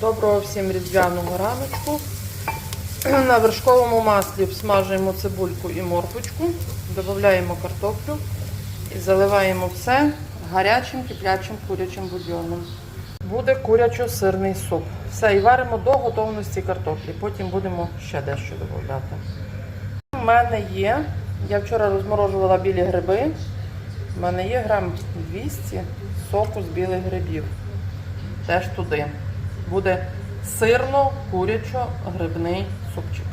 Доброго всім різдвяного раночку. На вершковому маслі обсмажуємо цибульку і морквочку, додаємо картоплю і заливаємо все гарячим киплячим курячим бульйоном. Буде курячо-сирний суп. Все, і варимо до готовності картоплі. Потім будемо ще дещо додати. У мене є, я вчора розморожувала білі гриби. У мене є грам 200 соку з білих грибів. Теж туди. Буде сирно-курячо-грибний супчик.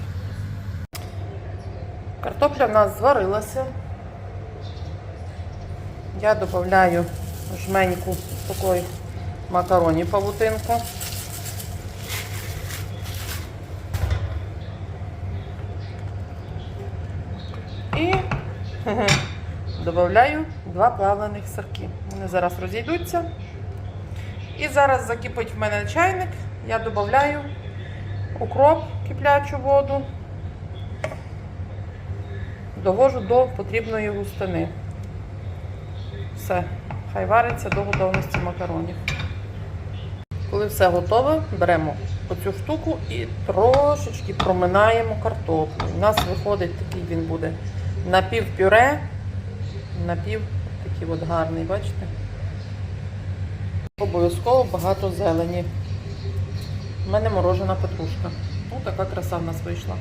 Картопля в нас зварилася. Я додаю жменьку такої макароні павутинку. І додаю два плавлених сирки. Вони зараз розійдуться. І зараз закипить в мене чайник. Я додаю укроп, киплячу воду, довожу до потрібної густини. Все, хай вариться до готовності макаронів. Коли все готове, беремо оцю штуку і трошечки проминаємо картоплю. У нас виходить такий він буде напівпюре, напів такий от гарний, бачите? Обов'язково багато зелені. У мене морожена петрушка. Ну, така краса в нас вийшла.